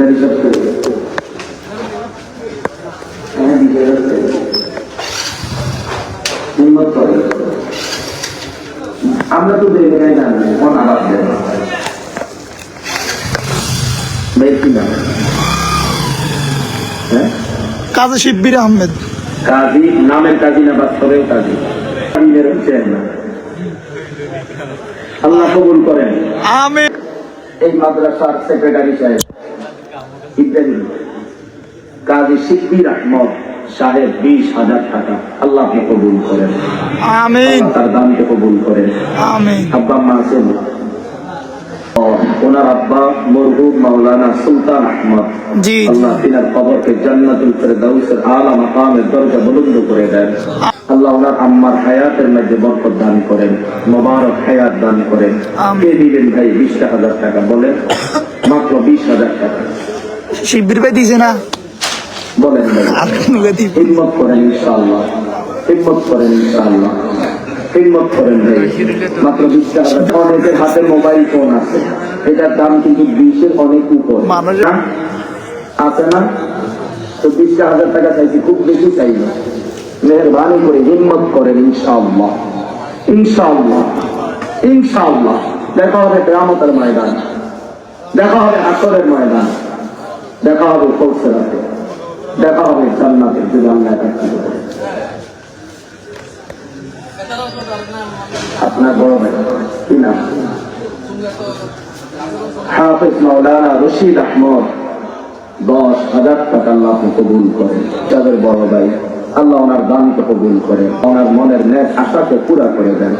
হ্যাঁ হিম্মত করে। আমরা তো কোন দেয় হ্যাঁ? কাজী শিব্বির আহমেদ। কাজী নামের কাজী না বাস্তবেও কাজী। আমি বেরোচ্ছেন না আল্লাহ কবুল করেন। আমি এই মাদ্রাসার সেক্রেটারি সাহেব। ইত্যাদি কাজী শিকবির আহমদ সাহেব বিশ হাজার টাকা আল্লাহকে কবুল করেন। আমিন। তার দানকে কবুল করেন। আমিন। আব্বা আছেন ওনার আব্বা মরহুম মাওলানা সুলতান আহমদ। জি। আল্লাহ তিনার কবরকে জান্নাতুল ফেরদাউসের আলা মাকামের দরজা বুলন্দ করে দেন। আল্লাহ ওনার আম্মার হায়াতের মধ্যে বরকত দান করেন মোবারক হায়াত দান করেন। কে দিবেন ভাই বিশটা হাজার টাকা বলেন? মাত্র বিশ হাজার টাকা। শিব্বির ভাই দিছে না। আর হিম্মত করেন ইনশাআল্লাহ। হিম্মত করেন ইনশাআল্লাহ। হিম্মত করেন ভাই। মাত্র বিশটা অনেকের হাতে মোবাইল ফোন আছে। এটার দাম কিন্তু বিশের অনেক উপর। না? আছে না? তো বিশটা হাজার টাকা চাইছি খুব বেশি চাই না। মেহরবানি করে হিম্মত করেন ইনশাআল্লাহ। ইনশাআল্লাহ। ইনশাআল্লাহ। দেখা হবে কেরামতের ময়দান। দেখা হবে আসরের ময়দান। দেখা হবে কৌশলাতে দেখা হবে জান্নাতের যদি আল্লাহ করে। আপনার বড় ভাই, কি নাম? হাফিজ মাওলানা রশিদ আহমদ, দশ হাজার টাকা আল্লাহ কবুল করেন তাদের বড় ভাই, আল্লাহ ওনার দানকে কবুল করে, ওনার মনের ন্যাক আশাকে পুরা করে দেন।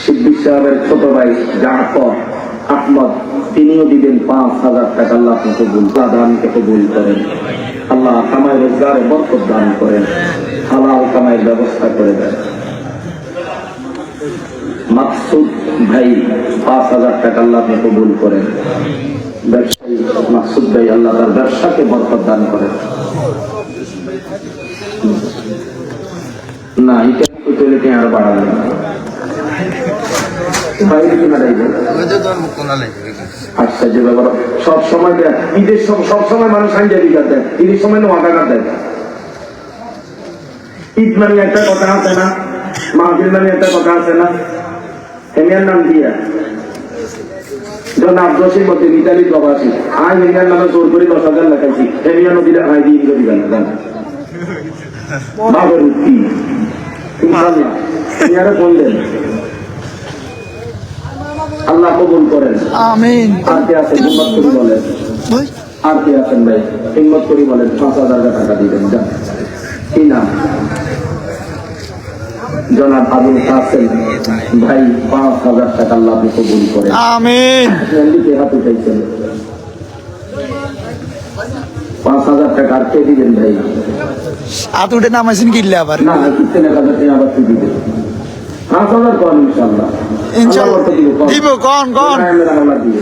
সিদ্দিক সাহেবের ছোট ভাই জাফর আহমদ, তিনিও দিবেন পাঁচ হাজার টাকা। আল্লাহ কবুল দানকে কবুল করেন। আল্লাহ কামাই রোজগারে বরকত দান করেন। হালাল কামাইয়ের ব্যবস্থা করে দেন। মাকসুদ ভাই, পাঁচ হাজার টাকা আল্লাহ কবুল করেন। ব্যবসায়ী মাকসুদ ভাই, আল্লাহ তার ব্যবসাকে বরকত দান করেন। না এটা আর বাড়াবেন আশ্চর্য ব্যাপার সব সময় ঈদের সব- সব সময় মানুষ হাঞ্জারি কাট ঈদের সময় নোয়া টাকা ঈদ মানে একটা কথা আছে না মাহফিল মানে একটা কথা আছে না হেমিয়ার নাম দিয়া যখন আব্দসের মধ্যে মিতালি প্রবাসী আই হেমিয়ার নামে জোর করে দশ হাজার লেখাইছি হেমিয়া নদীর আই দিয়ে দিবে দিবেন না বাবার উত্তি ইনশাল্লাহ বললেন আল্লাহ কবুল করেন। আমিন। আর কে আছেন হিম্মত করি বলেন। ভাই। আর কে আছেন ভাই হিম্মত করি বলেন পাঁচ হাজার টাকা দিবেন যান। কি নাম? জনাব আবুল কাসেম ভাই পাঁচ হাজার টাকা আল্লাহ আপনি কবুল করেন। আমিন। এমনিতে হাত উঠাইছেন। পাঁচ হাজার টাকা আর কে দিবেন ভাই? হাত উঠে নামাইছেন কিনলে আবার? না হাজার টাকা আবার কি দিবেন? পাঁচ হাজার কন ইনশাল্লাহ ইনশাল্লাহ দিব? কন। কন কন ইব্রাহিমের আমলা দিবে।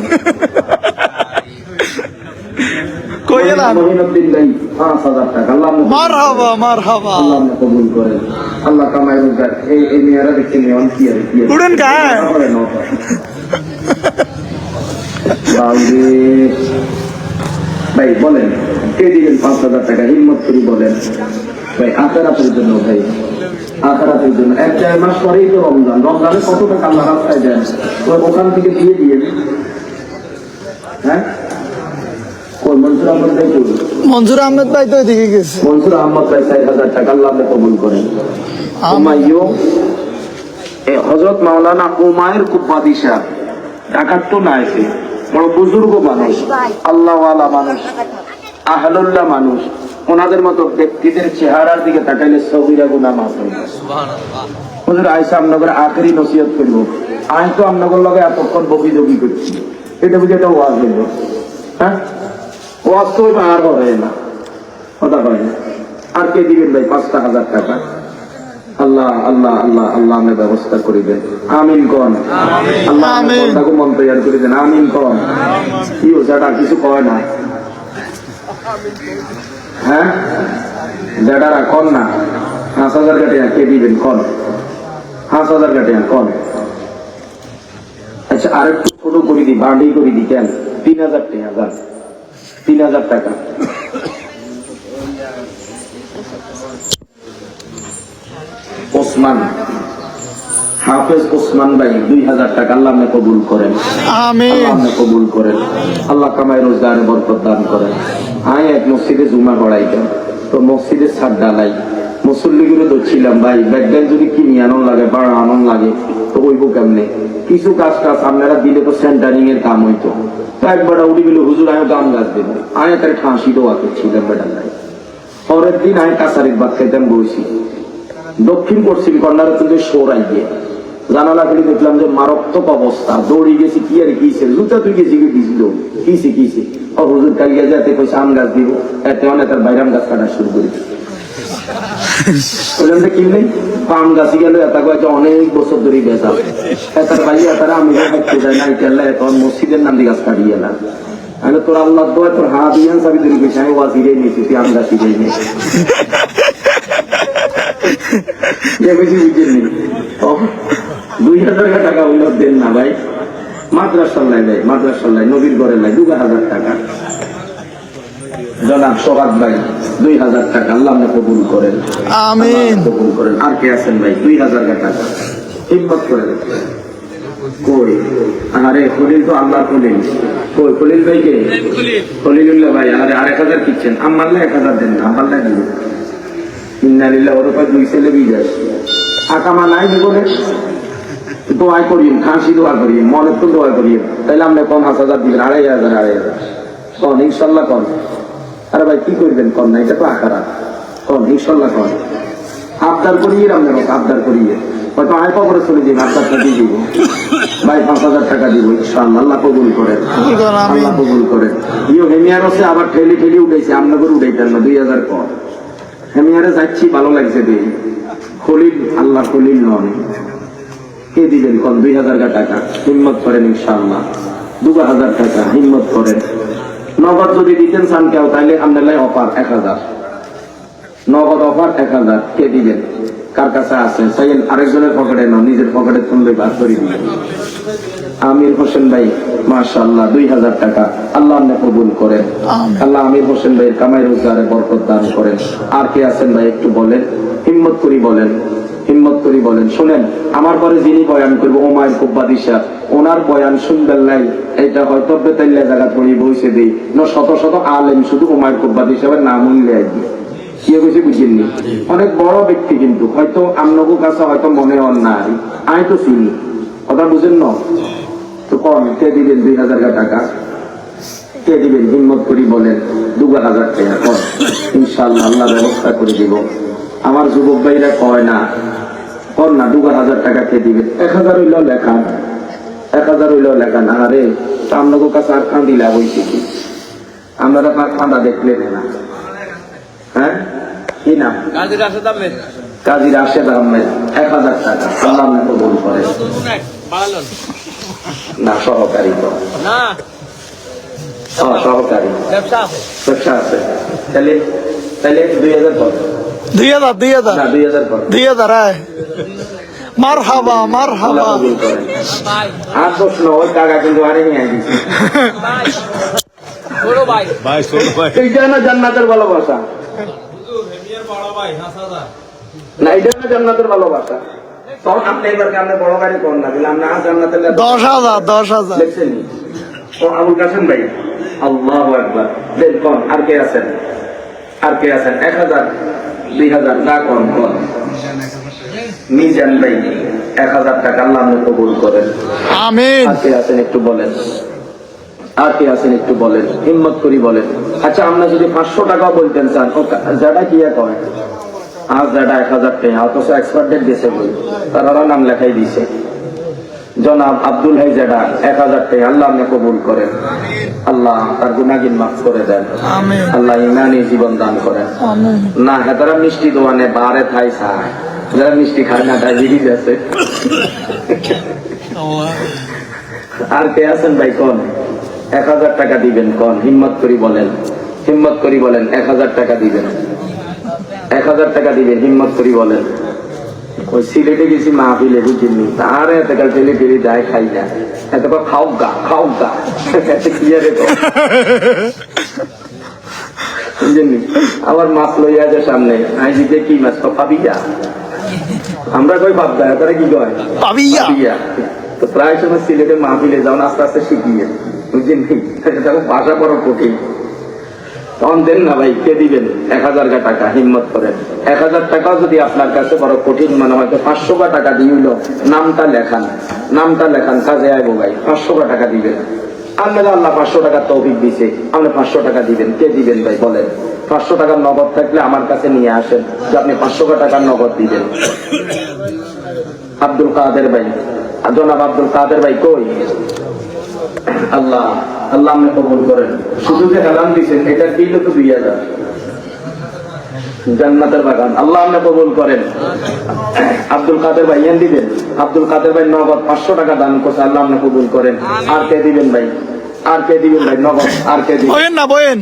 কই এলাম মহিনুদ্দিন ভাই পাঁচ হাজার টাকা আল্লাহ আপনাকে- মার হাবা মার হাবা আল্লাহ কবুল করেন আল্লাহ কামাই রোজগার এই এই মেয়েরা দেখছি নিয়ন কি আর কি। উড়েন। করে। বাউরে। ভাই বলেন কে দিবেন পাঁচ হাজার টাকা হিম্মত করি বলেন ভাই আখেরাতের জন্য ভাই আখেরাতের জন্য। এক চার মাস পরেই তো রমজান। রমজানে কত টাকা আল্লাহ রাস্তায় দেন? তো ওখান থেকে দিয়ে দিয়ে হ্যাঁ? মনসুর আহমদ ভাই কই? মঞ্জুর আহমেদ ভাই তো এদিকে গেছে। মনসুর আহমদ ভাই ষাট হাজার টাকা আল্লাহ কবুল করেন। হজরত মাওলানা উমায়ের কুব্বাদিশা ঢাকার তো না এসে বড় বুজুর্গ মানুষ আল্লাহওয়ালা মানুষ আহলুল্লাহ মানুষ। ওনাদের মতো ব্যক্তিদের চেহারার দিকে তাকাইলে সবিরা গুনা মাফ হয়ে। হুজুর আয়সা আপনাদের আখেরি নসিহত করব। আই তো আপনাদের লগে এতক্ষণ বকি জকি করছি। এটা বুঝে একটা ওয়াজ হইল। হ্যাঁ? ওয়াজ তো আর না। কথা না। আর কে দিবেন ভাই? পাঁচটা হাজার টাকা। আল্লাহ আল্লাহ আল্লাহ আল্লাহ আমি ব্যবস্থা করিবেন আমিন কন। আল্লাহ। মন তৈরি করে দেন। আমিন কন। কি হচ্ছে কিছু কয় না। হ্যাঁ? বেটারা কন না। পাঁচ হাজার কাটিয়া কে দিবেন? কন পাঁচ হাজার কাটিয়া কন আচ্ছা আর একটু ছোট করে দিই বাড়ি করে দিই কেন? তিন হাজার তিন হাজার তিন হাজার টাকা। ওসমান। হাফেজ ওসমান ভাই দুই হাজার টাকা আল্লাহ আপনি কবুল করেন। আপনি কবুল করেন। আল্লাহ কামাই রোজগারে বরকত দান করেন। আমি এক মসজিদে জুমা পড়াইতাম তো মসজিদে ছাদ ডালাই মুসল্লিগুলো ভাই ব্যাগডাল যদি কিনি আনন্দ লাগে বা আনন্দ লাগে তো ওইব কেমনে? কিছু কাজ কাজ আপনারা দিলে তো সেন্টারিং এর কাম হইতো। তো একবার উড়ি গেল হুজুর আমি গান গাছ দেবো আমি তার ঠাঁসি দেওয়া ছিলাম বেড়ালাই পরের দিন আমি কাছারির ভাত খাইতাম বসি দক্ষিণ পশ্চিম কর্নারে তুলে সরাই গিয়ে জানালা খুলে দেখলাম যে মারাত্মক অবস্থা। দৌড়ে গেছি কি আর কিছে জুতা তুই গেছি দিছিল। কিছে কিছে ও হুজুর কালিয়া যাতে কইছে আম গাছ দিব এতে অনেক তার বাইরাম গাছ কাটা শুরু করি বললাম যে কিনলেন পাম গাছি গেল এটা কয়েছে অনেক বছর ধরে বেচা। এটার বাইরে এটারা আমি হাঁটতে যাই না এটা এখন মসজিদের নাম দিয়ে গাছ কাটিয়ে না আমি তোর আল্লাহ দোয়া তোর হাত দিয়ে চাবি ধরে গেছি আমি নিয়েছি তুই আম নিয়েছি দুই হাজার টাকা হইল দেন না ভাই। মাদ্রাসার লাই ভাই মাদ্রাসার লাই নবীর ঘরে লাই দু হাজার টাকা। জনাব সোহাগ ভাই দুই হাজার টাকা আল্লাহ কবুল করেন। আমিন। কবুল করেন। আর কে আছেন ভাই? দুই হাজার টাকা। হিম্মত করে। কই? আরে খলিল তো আল্লাহ খলিল। কই খলিল ভাই কে? খলিলুল্লাহ ভাই আরে আরেক হাজার কিচ্ছেন আমাল্লা এক হাজার দেন না আমাল্লা দিল ইন্নালিল্লাহ ওর দুই ছেলে বিদেশ আকামা নাই জীবনে? দোয়া করিম খাসি দোয়া করিম মনের তো দোয়া করিম তাইলে আপনি কম হাজার হাজার দিবেন আড়াই হাজার আড়াই হাজার। কন ইনশাল্লাহ কন। আরে ভাই কি করবেন কন না এটা তো আখারা কন ইনশাল্লাহ কন। আবদার করিয়ে আপনার আবদার করিয়ে। হয়তো আয় কবরে চলে যাবেন আবদারটা দিয়ে দিব। ভাই পাঁচ হাজার টাকা দিব ইনশাল্লাহ। আল্লাহ কবুল করেন। আমিন। আল্লাহ কবুল করেন। ইও হেমিয়ার হচ্ছে আবার ঠেলি ঠেলি উঠেছে আপনাদের উঠাইতেন না দুই হাজার পর হেমিয়ারে যাচ্ছি ভালো লাগছে দেই খলিল আল্লাহ খলিল নন। কে দিবেন কোন? দুই হাজার টাকা। হিম্মত করেন ইনশাআল্লাহ। দু হাজার টাকা হিম্মত করেন। নগদ যদি দিতেন চান কেউ তাইলে আপনার অফার এক হাজার। নগদ অফার এক হাজার। কে দিবেন? কার কাছে আছে? চাইলেন আরেকজনের পকেটে না? নিজের পকেটে তুললে বার করে আমির হোসেন ভাই মাশাআল্লাহ দুই হাজার টাকা। আল্লাহ আপনি কবুল করেন। আল্লাহ আমির হোসেন ভাইয়ের কামাই রোজগারে বরকত দান করেন। আর কে আছেন ভাই একটু বলেন। হিম্মত করি বলেন। হিম্মত করি বলেন, শুনেন, আমার পরে যিনি বয়ান করব, ওমায়ের কুব্বাদিশা ওনার বয়ান শুনবেন নাই এটা হয়তো বেতাল্লা জায়গা পড়ি বইছে দিই। ন শত শত আলেম শুধু ওমায়ের কুব্বাদ হিসাবে নাম উল্লে আজকে কি। হয়েছে বুঝিনি অনেক বড় ব্যক্তি কিন্তু, হয়তো আমনগো কাছে হয়তো মনে হন আমি তো চিনি। কথা বুঝেন না? তো কম, কে দিবেন দুই হাজার টাকা? কে দিবেন হিম্মত করি বলেন দু হাজার টাকা কর ইনশাল্লাহ আল্লাহ ব্যবস্থা করে দিব। আমার যুবক ভাইরা কয় না কর না দু হাজার টাকা কে দিবে। এক হাজার হইল লেখা এক হাজার হইল লেখা না আরে আপনাকে কাছে আর কান্দি লাভ হয়েছে কি? আপনারা তার কান্দা দেখলেন না। হ্যাঁ? কি নাম? কাজী রাশেদ আহমেদ। এক হাজার টাকা। আল্লাহ আপনাকে কবুল করে। না সহকারী তো। না। হ্যাঁ, সহকারী। ব্যবসা আছে। ব্যবসা আছে। তাহলে তাহলে দুই হাজার কর দুই হাজার দুই হাজার। না দুই হাজার আয়। মার হাবা মার হাবা করেন। না জান্নাতের ভালোবাসা। না এইটা না জান্নাতের ভালোবাসা। তখন আপনি এবার আপনি বড় গাড়ি কর না বলে আপনি জান্নাতের দশ হাজার দশ হাজার। দেখছেন? আবুল কাসেম ভাই। আল্লাহ একবার দেন কন আর কে আছেন? আর কে আছেন? এক হাজার। দুই হাজার না কন কন মিজান ভাই এক হাজার টাকা আল্লাহ কবুল করেন। আমিন। আর আছেন একটু বলেন। আর কে আছেন একটু বলেন হিম্মত করি বলেন। আচ্ছা আমরা যদি পাঁচশো টাকা বলতেন চান যারা কি কয়? আজ যারা এক হাজার টাকা অথচ এক্সপার্ট ডেট গেছে বই তারা নাম লেখাই দিছে। জনাব আব্দুল হাই জাডা এক হাজার টাকা আল্লাহ আপনি কবুল করেন। আল্লাহ তার গুনাগিন মাফ করে দেন। আল্লাহ ইমানি জীবন দান করেন। না হেতারা মিষ্টি দোয়ানে বারে থাই চায় যারা মিষ্টি খায় না তাই ডায়াবেটিস আছে। আর কে আছেন ভাই কোন? এক হাজার টাকা দিবেন কোন? হিম্মত করি বলেন। হিম্মত করি বলেন এক হাজার টাকা দিবেন। এক হাজার টাকা দিবেন হিম্মত করি বলেন। ওই সিলেটে গেছি মাহফিলে বুঝিনি? তার এত কাল টেলে টেলে যায় খাই না। এত খাও গা খাও গা এত ক্লিয়ারে তো বুঝেননি আবার মাছ লইয়া যে সামনে। আই দিতে কি মাছ পাবি যা আমরা কই ভাবদা তারা কি কয়? পাবিয়া। পাবিয়া। তো প্রায় সময় সিলেটে মাহফিলে যাও আস্তে আস্তে শিখিয়ে। বুঝলেন দেখো ভাষা বড় কঠিন। তখন দেন না ভাই, কে দিবেন? এক হাজার টাকা, হিম্মত করেন। এক হাজার টাকাও যদি আপনার কাছে বড় কঠিন মনে হয় পাঁচশো টাকা দিয়ে হইল। নামটা লেখান নামটা লেখান, কাজে আইবো ভাই, পাঁচশো টাকা দিবেন। আল্লাহ পাঁচশো টাকা তৌফিক দিছে আপনি পাঁচশো টাকা দিবেন। কে দিবেন ভাই, বলেন। পাঁচশো টাকার নগদ থাকলে আমার কাছে নিয়ে আসেন, যে আপনি পাঁচশো টাকার নগদ দিবেন। আব্দুল কাদের ভাই, জনাব আব্দুল কাদের ভাই কই? আল্লাহ আল্লাহ আপনি কবুল করেন। শুধু যে হেলাম দিচ্ছেন এটা কি তো দুই হাজার জান্নাতের বাগান আল্লাহ আপনি কবুল করেন। আব্দুল কাদের ভাই ইয়ান দিবেন? আব্দুল কাদের ভাই নগদ পাঁচশো টাকা দান করছে আল্লাহ আপনি কবুল করেন। আর কে দিবেন ভাই? আর কে দিবেন ভাই? নগদ আর কে দিবেন? না বয়েন।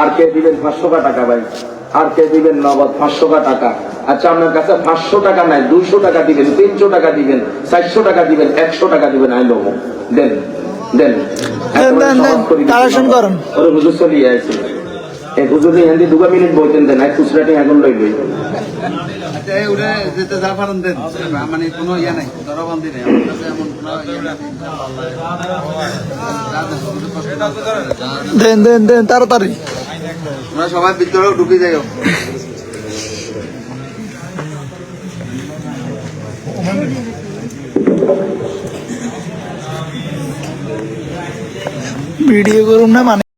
আর কে দিবেন পাঁচশো টাকা ভাই? আর কে দিবেন নগদ পাঁচশো টাকা? আচ্ছা আপনার কাছে পাঁচশো টাকা নাই দুইশো টাকা দিবেন তিনশো টাকা দিবেন চারশো টাকা দিবেন একশো টাকা দিবেন আই লোক দেন দেন। দেন, দেন, দেন। কালেকশন করেন। ওরে হুজুর চলিয়ে আছে এই হুজুর হিন্দি দুগা মিনিট বইতেন দেন এক খুচরাটি এখন লই লই। আচ্ছা, এই উঠে যেতে যা পারেন দেন। মানে কোনো ইয়ে নাই দরবন্দি নেই আমার ভিডিও করুন না মানে